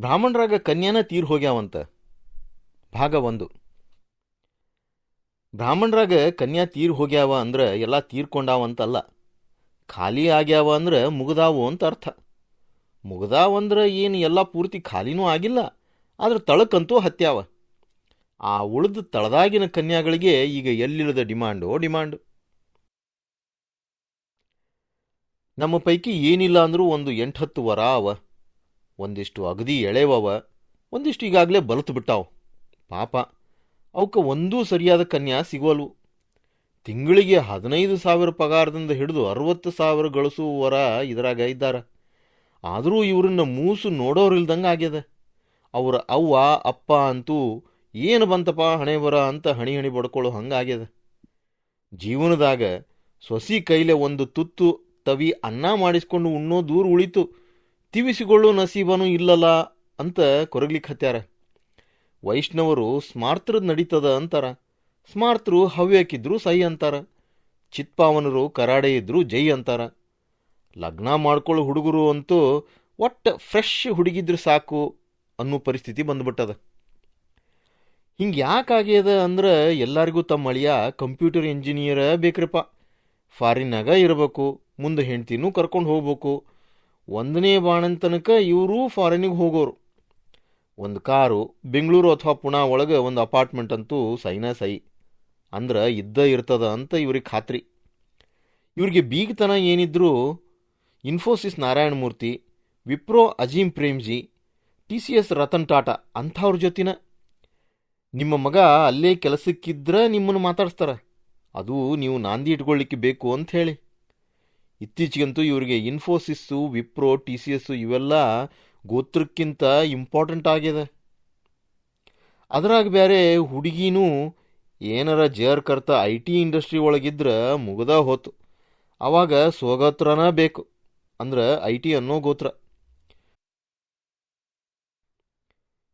ಬ್ರಾಹ್ಮಣರಾಗ ಕನ್ಯಾನ ತೀರ್ ಹೋಗ್ಯಾವಂತ. ಭಾಗ ಒಂದು. ಬ್ರಾಹ್ಮಣರಾಗ ಕನ್ಯಾ ತೀರ್ ಹೋಗ್ಯಾವ ಅಂದ್ರೆ ಎಲ್ಲ ತೀರ್ಕೊಂಡಾವಂತಲ್ಲ. ಖಾಲಿ ಆಗ್ಯಾವ ಅಂದ್ರೆ ಮುಗ್ದಾವು ಅಂತ ಅರ್ಥ. ಮುಗಿದಾವಂದ್ರೆ ಏನು ಎಲ್ಲ ಪೂರ್ತಿ ಖಾಲಿನೂ ಆಗಿಲ್ಲ, ಆದ್ರೆ ತಳಕ್ಕಂತೂ ಹತ್ಯಾವ. ಆ ಉಳಿದ ತಳದಾಗಿನ ಕನ್ಯಾಗಳಿಗೆ ಈಗ ಎಲ್ಲಿಲ್ಲದ ಡಿಮಾಂಡೋ ಡಿಮಾಂಡು. ನಮ್ಮ ಪೈಕಿ ಏನಿಲ್ಲ ಅಂದ್ರೂ ಒಂದು ಎಂಟತ್ತು ವರ ಅವ. ಒಂದಿಷ್ಟು ಅಗದಿ ಎಳೆವವ, ಒಂದಿಷ್ಟು ಈಗಾಗಲೇ ಬಲತು ಬಿಟ್ಟಾವ. ಪಾಪ ಅವಕ್ಕೆ ಒಂದೂ ಸರಿಯಾದ ಕನ್ಯಾ ಸಿಗೋಲ್ವು. ತಿಂಗಳಿಗೆ ಹದಿನೈದು ಸಾವಿರ ಪಗಾರದಿಂದ ಹಿಡಿದು ಅರವತ್ತು ಸಾವಿರ ಗಳಿಸುವವರ ಇದ್ರಾಗ ಇದ್ದಾರೆ. ಆದರೂ ಇವ್ರನ್ನ ಮೂಸು ನೋಡೋರಿಲ್ದಂಗೆ ಆಗ್ಯದ. ಅವರ ಅವ್ವ, ಅಪ್ಪ ಅಂತೂ ಏನು ಬಂತಪ್ಪ ಹಣೆ ಬರ ಅಂತ ಹಣಿ ಹಣಿ ಬಡ್ಕೊಳ್ಳೋ ಹಂಗಾಗ್ಯದ ಜೀವನದಾಗ ಸೊಸಿ ಕೈಲೆ ಒಂದು ತುತ್ತು ತವಿ ಅನ್ನ ಮಾಡಿಸ್ಕೊಂಡು ಉಣ್ಣೋ ದೂರ ಉಳಿತು. ತಿವಿಸಿಕೊಳ್ಳೋ ನಸೀಬನೂ ಇಲ್ಲಲ್ಲ ಅಂತ ಕೊರಗ್ಲಿಕ್ಕೆ ಹತ್ಯಾರ. ವೈಷ್ಣವರು ಸ್ಮಾರ್ತರದ್ ನಡೀತದ ಅಂತಾರ. ಸ್ಮಾರ್ತರು ಹವ್ಯಕ್ಕಿದ್ರು ಸೈ ಅಂತಾರ. ಚಿತ್ಪಾವನರು ಕರಾಡೆ ಇದ್ರು ಜೈ ಅಂತಾರ. ಲಗ್ನ ಮಾಡ್ಕೊಳ್ಳೋ ಹುಡುಗರು ಅಂತೂ ಒಟ್ಟು ಫ್ರೆಶ್ ಹುಡುಗಿದ್ರೆ ಸಾಕು ಅನ್ನೋ ಪರಿಸ್ಥಿತಿ ಬಂದ್ಬಿಟ್ಟದ. ಹಿಂಗೆ ಯಾಕಾಗ್ಯದ ಅಂದ್ರೆ ಎಲ್ಲರಿಗೂ ತಮ್ಮ ಅಳಿಯ ಕಂಪ್ಯೂಟರ್ ಇಂಜಿನಿಯರ ಬೇಕ್ರಪ್ಪ ಫಾರಿನ್ನಾಗ ಇರಬೇಕು, ಮುಂದೆ ಹೆಂಡ್ತಿನೂ ಕರ್ಕೊಂಡು ಹೋಗ್ಬೇಕು ಒಂದನೇ ಬಾಣನ್ ತನಕ ಇವರು ಫಾರಿನಿಗೆ ಹೋಗೋರು. ಒಂದು ಕಾರು ಬೆಂಗಳೂರು ಅಥವಾ ಪುಣಾ ಒಳಗೆ ಒಂದು ಅಪಾರ್ಟ್ಮೆಂಟ್ ಅಂತೂ ಸೈನಾ ಸೈ. ಅಂದ್ರೆ ಇದ್ದ ಇರ್ತದ ಅಂತ ಇವ್ರಿಗೆ ಖಾತ್ರಿ. ಇವ್ರಿಗೆ ಬೀಗತನ ಏನಿದ್ರೂ Infosys Narayana Murthy Wipro Azim Premji, T C S Ratan Tata ಅಂಥವ್ರ ಜೊತಿನ. ನಿಮ್ಮ ಮಗ ಅಲ್ಲೇ ಕೆಲಸಕ್ಕಿದ್ರೆ ನಿಮ್ಮನ್ನು ಮಾತಾಡಿಸ್ತಾರ. ಅದು ನೀವು ನಾಂದಿ ಇಟ್ಕೊಳ್ಳಿಕ್ಕೆ ಬೇಕು ಅಂತ ಹೇಳಿ. ಇತ್ತೀಚೆಗಂತೂ ಇವರಿಗೆ Infosys Wipro T C S ಇವೆಲ್ಲ ಗೋತ್ರಕ್ಕಿಂತ ಇಂಪಾರ್ಟೆಂಟ್ ಆಗ್ಯದ. ಅದ್ರಾಗ ಬೇರೆ ಹುಡುಗಿನೂ ಏನಾರ ಜೇರ್ ಕರ್ತ ಐ ಟಿ ಇಂಡಸ್ಟ್ರಿ ಒಳಗಿದ್ರೆ ಮುಗ್ದ ಹೋತು. ಅವಾಗ ಸ್ವಗೋತ್ರನ ಬೇಕು ಅಂದ್ರೆ ಐ ಟಿ ಅನ್ನೋ ಗೋತ್ರ.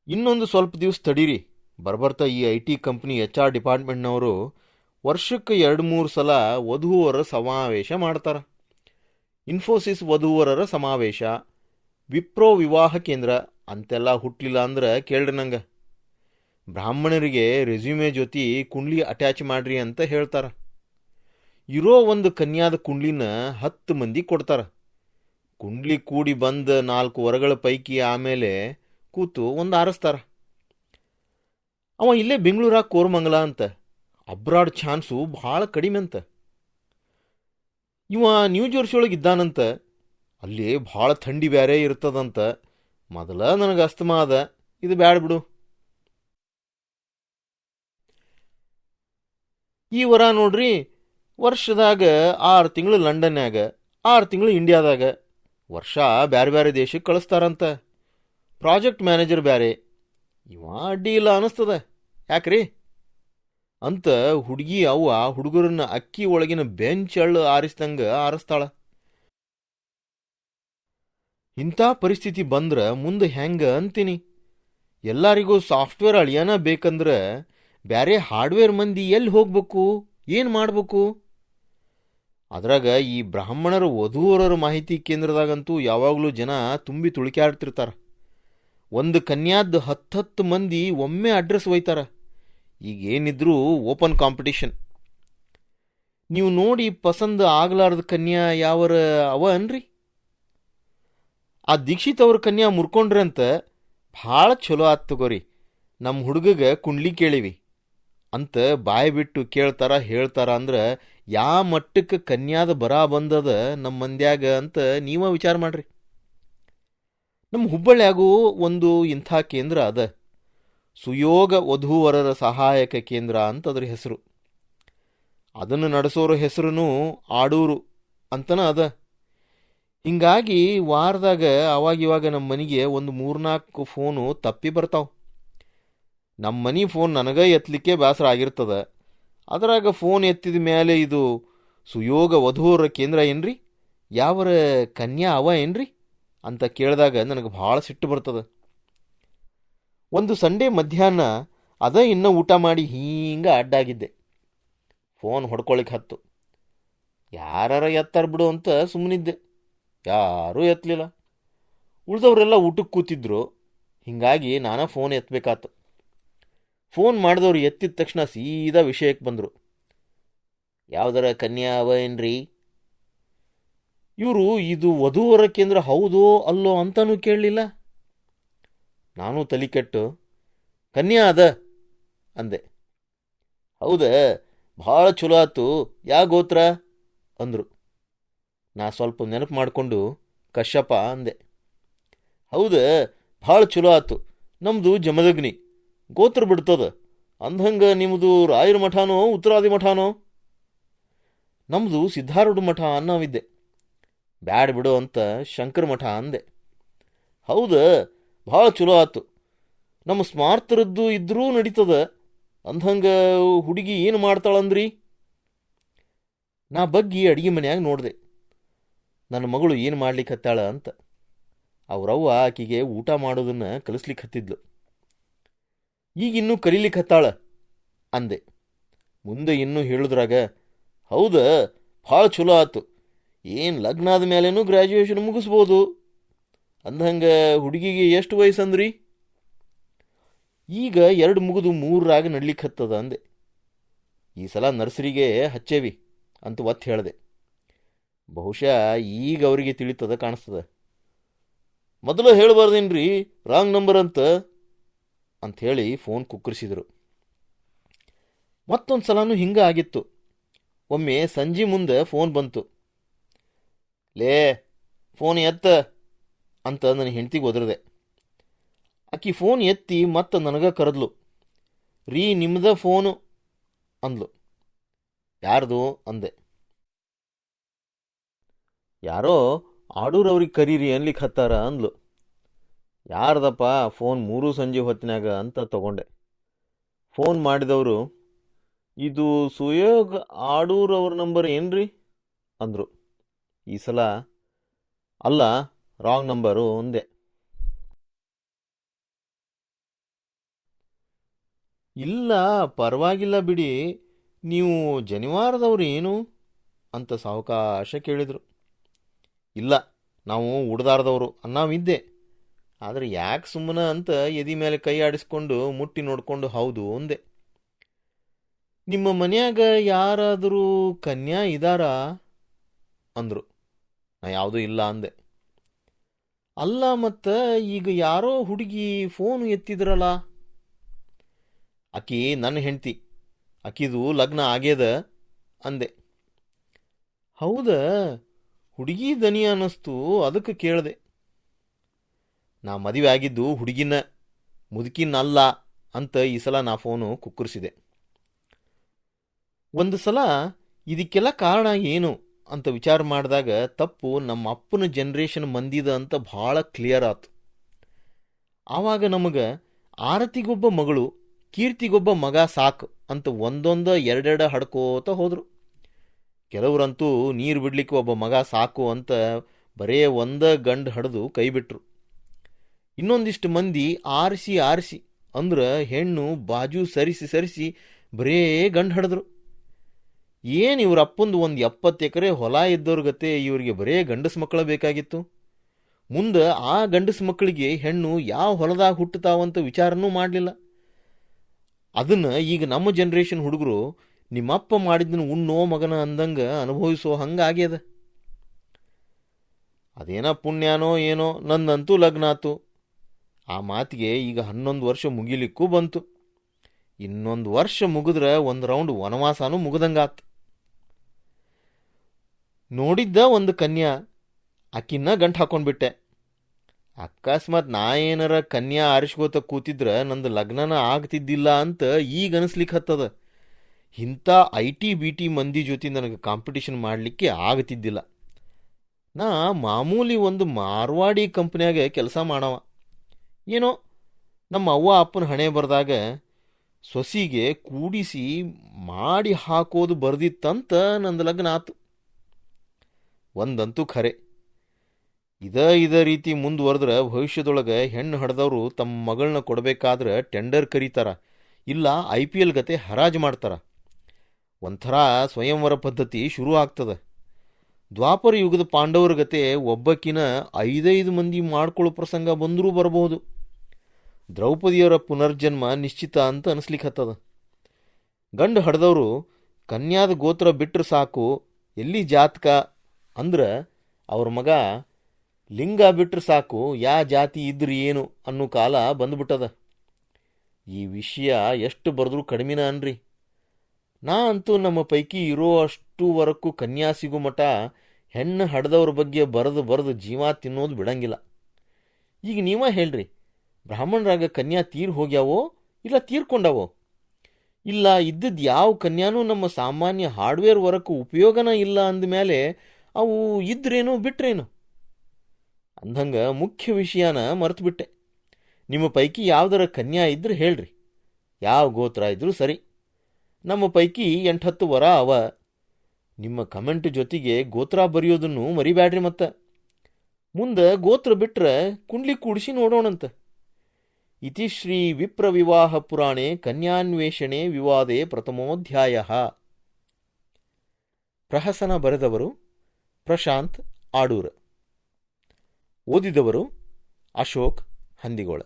ಇನ್ನೊಂದು ಸ್ವಲ್ಪ ದಿವಸ ತಡೀರಿ. ಬರ್ಬರ್ತಾ ಈ I T company H R ಡಿಪಾರ್ಟ್ಮೆಂಟ್ನವರು ವರ್ಷಕ್ಕೆ ಎರಡು ಮೂರು ಸಲ ವಧುವರ ಸಮಾವೇಶ ಮಾಡ್ತಾರೆ. ಇನ್ಫೋಸಿಸ್ ವಧುವರರ ಸಮಾವೇಶ. ವಿಪ್ರೋ ವಿವಾಹ ಕೇಂದ್ರ. ಅಂತೆಲ್ಲ ಹುಟ್ಟಲಿಲ್ಲ ಅಂದ್ರೆ ಕೇಳ್ರಿ ನಂಗೆ. ಬ್ರಾಹ್ಮಣರಿಗೆ ರೆಸ್ಯೂಮೆ ಜೊತೆ ಕುಂಡ್ಲಿ ಅಟ್ಯಾಚ್ ಮಾಡ್ರಿ ಅಂತ ಹೇಳ್ತಾರೆ. ಇರೋ ಒಂದು ಕನ್ಯಾದ ಕುಂಡ್ಲಿನ ಹತ್ತು ಮಂದಿ ಕೊಡ್ತಾರೆ. ಕುಂಡ್ಲಿ ಕೂಡಿ ಬಂದ ನಾಲ್ಕು ವರಗಳ ಪೈಕಿ ಆಮೇಲೆ ಕೂತು ಒಂದು ಆರಿಸ್ತಾರ. ಅವ ಇಲ್ಲೇ ಬೆಂಗಳೂರಾಗ ಕೋರಮಂಗಲ ಅಂತ. ಅಬ್ರಾಡ್ ಚಾನ್ಸು ಭಾಳ ಕಡಿಮೆ ಅಂತ. ಇವ ನ್ಯೂ ಜೆರ್ಸಿ ಒಳಗೆ ಇದ್ದಾನಂತ, ಅಲ್ಲಿ ಭಾಳ ಥಂಡಿ ಬ್ಯಾರೆ ಇರ್ತದಂತ. ಮೊದಲ ನನಗೆ ಅಸ್ತಮ ಅದ, ಇದು ಬ್ಯಾಡ ಬಿಡು. ಈ ವರ ನೋಡ್ರಿ, ವರ್ಷದಾಗ ಆರು ತಿಂಗಳು ಲಂಡನ್ಯಾಗ, ಆರು ತಿಂಗಳು ಇಂಡಿಯಾದಾಗ, ವರ್ಷ ಬ್ಯಾರೆ ಬ್ಯಾರೆ ದೇಶಕ್ಕೆ ಕಳಿಸ್ತಾರಂತ. ಪ್ರಾಜೆಕ್ಟ್ ಮ್ಯಾನೇಜರ್ ಬ್ಯಾರೆ, ಇವ ಅಡ್ಡಿ ಇಲ್ಲ ಅನಿಸ್ತದ. ಯಾಕ್ರಿ? ಅಂತ ಹುಡುಗಿ ಅವ್ವ ಹುಡುಗರನ್ನ ಅಕ್ಕಿ ಒಳಗಿನ ಬೆಂಚ್ ಅಳ್ಳು ಆರಿಸ್ದಂಗ ಆರಿಸ್ತಾಳ. ಇಂಥ ಪರಿಸ್ಥಿತಿ ಬಂದ್ರ ಮುಂದೆ ಹೆಂಗ ಅಂತೀನಿ? ಎಲ್ಲರಿಗೂ ಸಾಫ್ಟ್ವೇರ್ ಅಳಿಯನ ಬೇಕಂದ್ರೆ ಬ್ಯಾರೆ ಹಾರ್ಡ್ವೇರ್ ಮಂದಿ ಎಲ್ಲಿ ಹೋಗ್ಬೇಕು? ಏನು ಮಾಡ್ಬೇಕು? ಅದ್ರಾಗ ಈ ಬ್ರಾಹ್ಮಣರ, ವಧುವರರ ಮಾಹಿತಿ ಕೇಂದ್ರದಾಗಂತೂ ಯಾವಾಗಲೂ ಜನ ತುಂಬಿ ತುಳಿಕಾಡ್ತಿರ್ತಾರ ಒಂದು ಕನ್ಯಾದ ಹತ್ತತ್ತು ಮಂದಿ ಒಮ್ಮೆ ಅಡ್ರೆಸ್ ಒಯ್ತಾರ. ಈಗ ಏನಿದ್ರೂ ಓಪನ್ ಕಾಂಪಿಟಿಷನ್. ನೀವು ನೋಡಿ ಪಸಂದ್ ಆಗ್ಲಾರ್ದ ಕನ್ಯಾ ಯಾವರ ಅವ ಅನ್ರಿ? ಆ ದೀಕ್ಷಿತ್ ಅವ್ರ ಕನ್ಯಾ ಮುರ್ಕೊಂಡ್ರಂತ ಭಾಳ ಚಲೋ ಆತ್ ತಗೋರಿ. ನಮ್ಮ ಹುಡುಗಗೆ ಕುಂಡ್ಲಿ ಕೇಳಿವಿ. ಅಂತ ಬಾಯಿ ಬಿಟ್ಟು ಕೇಳ್ತಾರ ಹೇಳ್ತಾರ ಅಂದ್ರೆ ಯಾ ಮಟ್ಟಕ್ಕೆ ಕನ್ಯಾದ ಬರ ಬಂದದ ನಮ್ಮ ಮಂದ್ಯಾಗ ಅಂತ ನೀವ ವಿಚಾರ ಮಾಡ್ರಿ. ನಮ್ಮ ಹುಬ್ಬಳ್ಳಿಯಾಗೂ ಒಂದು ಇಂಥ ಕೇಂದ್ರ ಅದ. ಸುಯೋಗ ವಧುವರರ ಸಹಾಯಕ ಕೇಂದ್ರ ಅಂತ ಅದ್ರ ಹೆಸರು. ಅದನ್ನು ನಡೆಸೋರ ಹೆಸರು ಆಡೂರು ಅಂತನ ಅದ. ಹಿಂಗಾಗಿ ವಾರದಾಗ ಅವಾಗಿವಾಗ ನಮ್ಮ ಮನೆಗೆ ಒಂದು ಮೂರ್ನಾಲ್ಕು ಫೋನು ತಪ್ಪಿ ಬರ್ತಾವ. ನಮ್ಮ ಮನೆ ಫೋನ್ ನನಗೆ ಎತ್ತಲಿಕ್ಕೆ ಬೇಸರ ಆಗಿರ್ತದ. ಅದರಾಗ ಫೋನ್ ಎತ್ತಿದ ಮೇಲೆ ಇದು ಸುಯೋಗ ವಧುವರ ಕೇಂದ್ರ ಏನ್ರಿ? ಯಾವರ ಕನ್ಯಾ ಅವ ಏನ್ರಿ? ಅಂತ ಕೇಳಿದಾಗ ನನಗೆ ಭಾಳ ಸಿಟ್ಟು ಬರ್ತದ. ಒಂದು ಸಂಡೇ ಮಧ್ಯಾಹ್ನ ಅದ ಇನ್ನೂ ಊಟ ಮಾಡಿ ಹೀಂಗ ಅಡ್ಡಾಗಿದ್ದೆ. ಫೋನ್ ಹೊಡ್ಕೊಳಿಕ್ಕೆ ಹತ್ತು. ಯಾರಾರ ಎತ್ತಾರ ಬಿಡು ಅಂತ ಸುಮ್ಮನಿದ್ದೆ ಯಾರೂ ಎತ್ತಲಿಲ್ಲ ಉಳಿದವರೆಲ್ಲ ಊಟಕ್ಕೆ ಕೂತಿದ್ರು. ಹೀಗಾಗಿ ನಾನು ಫೋನ್ ಎತ್ತಬೇಕಾತು ಫೋನ್ ಮಾಡಿದವ್ರು ಎತ್ತಿದ ತಕ್ಷಣ ಸೀದಾ ವಿಷಯಕ್ಕೆ ಬಂದರು. ಯಾವ್ದಾರ ಕನ್ಯಾ ಅವ ಏನ್ರಿ ಇವರು ಇದು ವಧುವರ ಕೇಂದ್ರ ಹೌದೋ ಅಲ್ಲೋ ಅಂತನೂ ಕೇಳಲಿಲ್ಲ. ನಾನು ತಲಿಕೆಟ್ಟು ಕನ್ಯಾ ಅದ ಅಂದೆ. ಹೌದ, ಭಾಳ ಚಲೋ ಆತು, ಯಾ ಗೋತ್ರ? ಅಂದರು. ನಾ ಸ್ವಲ್ಪ ನೆನಪು ಮಾಡಿಕೊಂಡು, ಕಶ್ಯಪ ಅಂದೆ. ಹೌದ, ಭಾಳ ಚಲೋ ಆತು ನಮ್ಮದು ಜಮದಗ್ನಿ, ಗೋತ್ರ ಬಿಡ್ತದ ಅಂದಂಗೆ ನಿಮ್ಮದು ರಾಯರ ಮಠಾನೋ, ಉತ್ತರಾದಿ ಮಠಾನೋ? ನಮ್ಮದು ಸಿದ್ಧಾರೂಢ ಮಠ ಅನ್ನೋವಿದ್ದೆ. ಬ್ಯಾಡ ಬಿಡು ಅಂತ ಶಂಕರ ಮಠ ಅಂದೆ. ಹೌದ ಭಾಳ ಚಲೋ ಆತು. ನಮ್ಮ ಸ್ಮಾರ್ತರದ್ದು ಇದ್ರೂ ನಡೀತದ. ಅಂದಂಗ ಹುಡುಗಿ ಏನು ಮಾಡ್ತಾಳಂದ್ರಿ? ನಾ ಬಗ್ಗಿ ಅಡಿಗೆ ಮನೆಯಾಗ ನೋಡಿದೆ. ನನ್ನ ಮಗಳು ಏನು ಮಾಡ್ಲಿಕ್ಕೆ ಹತ್ತಾಳ ಅಂತ. ಅವರವ್ವ ಆಕೆಗೆ ಊಟ ಮಾಡೋದನ್ನು ಕಲಿಸ್ಲಿಕ್ಕೆ ಹತ್ತಿದ್ಲು. ಈಗಿನ್ನೂ ಕಲೀಲಿಕ್ಕೆ ಹತ್ತಾಳ? ಅಂದೆ. ಮುಂದೆ ಇನ್ನೂ ಹೇಳಿದ್ರಾಗ, ಹೌದ, ಭಾಳ ಚಲೋ ಆತು. ಏನು ಲಗ್ನ ಆದ ಮೇಲೇನೂ ಗ್ರ್ಯಾಜುಯೇಷನ್ ಮುಗಿಸ್ಬೋದು. ಅಂದಂಗೆ ಹುಡುಗಿಗೆ ಎಷ್ಟು ವಯಸ್ಸಂದ್ರಿ? ಈಗ ಎರಡು ಮುಗಿದು ಮೂರರಾಗ ನಡ್ಲಿಕ್ಕೆ ಹತ್ತದ ಅಂದೆ. ಈ ಸಲ ನರ್ಸರಿಗೆ ಹಚ್ಚೇವಿ ಅಂತ ಒತ್ತು ಹೇಳಿದೆ. ಬಹುಶಃ ಈಗ ಅವರಿಗೆ ತಿಳಿತದ ಕಾಣಿಸ್ತದ. ಮೊದಲು ಹೇಳಬಾರ್ದೇನ್ರಿ ರಾಂಗ್ ನಂಬರ್ ಅಂತ ಅಂಥೇಳಿ ಫೋನ್ ಕುಕ್ಕರಿಸಿದರು. ಮತ್ತೊಂದು ಸಲನೂ ಹಿಂಗೆ ಆಗಿತ್ತು. ಒಮ್ಮೆ ಸಂಜೆ ಮುಂದೆ ಫೋನ್ ಬಂತು. ಲೇ ಫೋನ್ ಎತ್ತ? ಅಂತ ನನ್ನ ಹೆಂಡ್ತಿಗೆ ಒದರದೆ. ಆಕಿ ಫೋನ್ ಎತ್ತಿ ಮತ್ತೆ ನನಗೆ ಕರೆದ್ಲು. ರೀ, ನಿಮ್ದ ಫೋನು ಅಂದ್ಲು. ಯಾರ್ದು? ಅಂದೆ. ಯಾರೋ ಆಡೂರವ್ರಿಗೆ ಕರೀರಿ ಅನ್ಲಿಕ್ಕೆ ಹತ್ತಾರ ಅಂದ್ಲು. ಯಾರ್ದಪ್ಪ ಫೋನ್ ಮೂರು ಸಂಜೆ ಹೊತ್ತಿನಾಗ ಅಂತ ತಗೊಂಡೆ. ಫೋನ್ ಮಾಡಿದವರು, ಇದು ಸುಯೋಗ್ ಆಡೂರವ್ರ ನಂಬರ್ ಏನ್ರಿ? ಅಂದರು. ಈ ಸಲ, ಅಲ್ಲ ರಾಂಗ್ ನಂಬರು ಒಂದೇ. ಇಲ್ಲ, ಪರವಾಗಿಲ್ಲ ಬಿಡಿ. ನೀವು ಜನಿವಾರದವ್ರು ಏನು? ಅಂತ ಸಾವಕಾಶ ಕೇಳಿದರು. ಇಲ್ಲ, ನಾವು ಉಡದಾರದವರು ಅನ್ನಾವಿದ್ದೆ ಆದರೆ ಯಾಕೆ ಸುಮ್ಮನ ಅಂತ ಎದಿ ಮೇಲೆ ಕೈ ಆಡಿಸ್ಕೊಂಡು ಮುಟ್ಟಿ ನೋಡಿಕೊಂಡು ಹೌದು ಒಂದೆ. ನಿಮ್ಮ ಮನೆಯಾಗ ಯಾರಾದರೂ ಕನ್ಯಾ ಇದ್ದಾರಾ ಅಂದರು. ನಾ ಯಾವುದೂ ಇಲ್ಲ ಅಂದೆ. ಅಲ್ಲ ಮತ್ತು ಈಗ ಯಾರೋ ಹುಡುಗಿ ಫೋನ್ ಎತ್ತಿದ್ರಲ್ಲ. ಆಕಿ ನನ್ನ ಹೆಂಡ್ತಿ, ಆಕಿದು ಲಗ್ನ ಆಗ್ಯದ ಅಂದೆ. ಹೌದ, ಹುಡುಗಿ ದನಿ ಅನ್ನಿಸ್ತು ಅದಕ್ಕೆ ಕೇಳಿದೆ. ನಾ ಮದುವೆ ಆಗಿದ್ದು ಹುಡುಗಿನ ಮುದುಕಿನ ಅಲ್ಲ ಅಂತ ಈ ಸಲ ನಾ ಫೋನು ಕುಕ್ಕರಿಸಿದೆ. ಒಂದು ಸಲ ಇದಕ್ಕೆಲ್ಲ ಕಾರಣ ಏನು? ಅಂತ ವಿಚಾರ ಮಾಡಿದಾಗ ತಪ್ಪು ನಮ್ಮ ಅಪ್ಪನ ಜನ್ರೇಷನ್ ಮಂದಿದ ಅಂತ ಭಾಳ ಕ್ಲಿಯರ್ ಆತು. ಆವಾಗ ನಮಗೆ ಆರತಿಗೊಬ್ಬ ಮಗಳು, ಕೀರ್ತಿಗೊಬ್ಬ ಮಗ ಸಾಕು ಅಂತ ಒಂದೊಂದ ಎರಡೆರಡು ಹಡ್ಕೋತ ಹೋದರು. ಕೆಲವರಂತೂ ನೀರು ಬಿಡ್ಲಿಕ್ಕೆ ಒಬ್ಬ ಮಗ ಸಾಕು ಅಂತ ಬರೇ ಒಂದ ಗಂಡು ಹಡಿದು ಕೈ ಬಿಟ್ರು. ಇನ್ನೊಂದಿಷ್ಟು ಮಂದಿ ಆರಿಸಿ ಆರಿಸಿ ಅಂದ್ರೆ ಹೆಣ್ಣು ಬಾಜು ಸರಿಸಿ ಸರಿಸಿ ಬರೇ ಗಂಡು ಹಡಿದ್ರು. ಏನು ಇವ್ರ ಅಪ್ಪಂದು ಒಂದು ಎಪ್ಪತ್ತು ಎಕರೆ ಹೊಲ ಇದ್ದವ್ರ ಗತೆ ಇವರಿಗೆ ಬರೇ ಗಂಡಸು ಮಕ್ಕಳ ಬೇಕಾಗಿತ್ತು? ಮುಂದೆ ಆ ಗಂಡಸು ಮಕ್ಕಳಿಗೆ ಹೆಣ್ಣು ಯಾವ ಹೊಲದಾಗ ಹುಟ್ಟುತ್ತಾವಂತ ವಿಚಾರನೂ ಮಾಡಲಿಲ್ಲ. ಅದನ್ನು ಈಗ ನಮ್ಮ ಜನ್ರೇಷನ್ ಹುಡುಗರು ನಿಮ್ಮಪ್ಪ ಮಾಡಿದ್ದನ್ನು ಉಣ್ಣೋ ಮಗನ ಅಂದಂಗೆ ಅನುಭವಿಸೋ ಹಂಗಾಗ್ಯದ. ಅದೇನೋ ಪುಣ್ಯನೋ ಏನೋ ನಂದಂತೂ ಲಗ್ನ ಆತು. ಆ ಮಾತಿಗೆ ಈಗ ಹನ್ನೊಂದು ವರ್ಷ ಮುಗಿಲಿಕ್ಕೂ ಬಂತು. ಇನ್ನೊಂದು ವರ್ಷ ಮುಗಿದ್ರೆ ಒಂದು ರೌಂಡ್ ವನವಾಸನೂ ಮುಗ್ದಂಗಾತು. ನೋಡಿದ್ದ ಒಂದು ಕನ್ಯಾ ಆಕಿನ್ನ ಗಂಟು ಹಾಕೊಂಡ್ಬಿಟ್ಟೆ ಅಕಸ್ಮಾತ್ ನಾ ಏನಾರ ಕನ್ಯಾ ಆರಿಸ್ಕೋತ ಕೂತಿದ್ರೆ ನಂದು ಲಗ್ನನ ಆಗ್ತಿದ್ದಿಲ್ಲ ಅಂತ ಈಗ ಅನಿಸ್ಲಿಕ್ಕೆ ಹತ್ತದ. ಇಂಥ ಐ ಟಿ ಬಿ ಟಿ ಮಂದಿ ಜೊತೆ ನನಗೆ ಕಾಂಪಿಟೇಷನ್ ಮಾಡಲಿಕ್ಕೆ ಆಗ್ತಿದ್ದಿಲ್ಲ. ನಾ ಮಾಮೂಲಿ ಒಂದು ಮಾರ್ವಾಡಿ ಕಂಪ್ನಿಯಾಗ ಕೆಲಸ ಮಾಡವ. ಏನೋ ನಮ್ಮ ಅವ್ವ ಅಪ್ಪನ ಹಣೆ ಬರೆದಾಗ ಸೊಸಿಗೆ ಕೂಡಿಸಿ ಮಾಡಿ ಹಾಕೋದು ಬರ್ದಿತ್ತಂತ ನಂದು ಲಗ್ನ ಆತು. ಒಂದಂತೂ ಖರೆ. ಇದ ಇದ ರೀತಿ ಮುಂದುವರೆದ್ರೆ ಭವಿಷ್ಯದೊಳಗೆ ಹೆಣ್ಣು ಹಡ್ದವರು ತಮ್ಮ ಮಗಳನ್ನ ಕೊಡಬೇಕಾದ್ರೆ ಟೆಂಡರ್ ಕರೀತಾರ, ಇಲ್ಲ ಐ ಪಿ ಎಲ್ ಗತೆ ಹರಾಜು ಮಾಡ್ತಾರ. ಒಂಥರ ಸ್ವಯಂವರ ಪದ್ಧತಿ ಶುರು ಆಗ್ತದೆ. ದ್ವಾಪರ ಯುಗದ ಪಾಂಡವರ ಗತೆ ಒಬ್ಬಕ್ಕಿನ ಐದೈದು ಮಂದಿ ಮಾಡ್ಕೊಳ್ಳೋ ಪ್ರಸಂಗ ಬಂದರೂ ಬರಬಹುದು. ದ್ರೌಪದಿಯವರ ಪುನರ್ಜನ್ಮ ನಿಶ್ಚಿತ ಅಂತ ಅನಿಸ್ಲಿಕ್ಕತ್ತದ. ಗಂಡು ಹಡ್ದವರು ಕನ್ಯಾದ ಗೋತ್ರ ಬಿಟ್ಟರೆ ಸಾಕು, ಎಲ್ಲಿ ಜಾತಕ ಅಂದ್ರೆ ಅವ್ರ ಮಗ, ಲಿಂಗ ಬಿಟ್ಟರೆ ಸಾಕು, ಯಾ ಜಾತಿ ಇದ್ರಿ ಏನು? ಅನ್ನೋ ಕಾಲ ಬಂದ್ಬಿಟ್ಟದ. ಈ ವಿಷಯ ಎಷ್ಟು ಬರೆದ್ರೂ ಕಡಿಮೆನ ಅನ್ರಿ. ನಾ ಅಂತೂ ನಮ್ಮ ಪೈಕಿ ಇರೋ ಅಷ್ಟುವರೆಗೂ ಕನ್ಯಾಸಿಗೂ ಮಠ ಹೆಣ್ಣು ಹಡ್ದವ್ರ ಬಗ್ಗೆ ಬರೆದು ಬರೆದು ಜೀವ ತಿನ್ನೋದು ಬಿಡಂಗಿಲ್ಲ. ಈಗ ನೀವ ಹೇಳ್ರಿ, ಬ್ರಾಹ್ಮಣರಾಗ ಕನ್ಯಾ ತೀರ್ ಹೋಗ್ಯಾವೋ ಇಲ್ಲ ತೀರ್ಕೊಂಡಾವೋ? ಇಲ್ಲ ಇದ್ದದ್ದು ಯಾವ ಕನ್ಯಾನೂ ನಮ್ಮ ಸಾಮಾನ್ಯ ಹಾರ್ಡ್ವೇರ್ ವರಕ್ಕೂ ಉಪಯೋಗನ ಇಲ್ಲ ಅಂದಮೇಲೆ ಅವು ಇದ್ರೇನು ಬಿಟ್ರೇನು? ಅಂದಂಗ ಮುಖ್ಯ ವಿಷಯನ ಮರೆತುಬಿಟ್ಟೆ. ನಿಮ್ಮ ಪೈಕಿ ಯಾವ್ದರ ಕನ್ಯಾ ಇದ್ರೆ ಹೇಳ್ರಿ. ಯಾವ ಗೋತ್ರ ಇದ್ರೂ ಸರಿ. ನಮ್ಮ ಪೈಕಿ ಎಂಟತ್ತು ವರ ಅವ. ನಿಮ್ಮ ಕಮೆಂಟ್ ಜೊತೆಗೆ ಗೋತ್ರ ಬರೆಯೋದನ್ನು ಮರಿಬ್ಯಾಡ್ರಿ ಮತ್ತೆ. ಮುಂದೆ ಗೋತ್ರ ಬಿಟ್ರೆ ಕುಂಡ್ಲಿ ಕೂಡಿಸಿ ನೋಡೋಣಂತ. ಇತಿ ಶ್ರೀ ವಿಪ್ರ ವಿವಾಹ ಪುರಾಣೆ ಕನ್ಯಾನ್ವೇಷಣೆ ವಿವಾದೆ ಪ್ರಥಮೋಧ್ಯಾಯ. ಪ್ರಹಸನ ಬರೆದವರು ಪ್ರಶಾಂತ್ ಆಡೂರ್. ಓದಿದವರು ಅಶೋಕ್ ಹಂದಿಗೋಳ.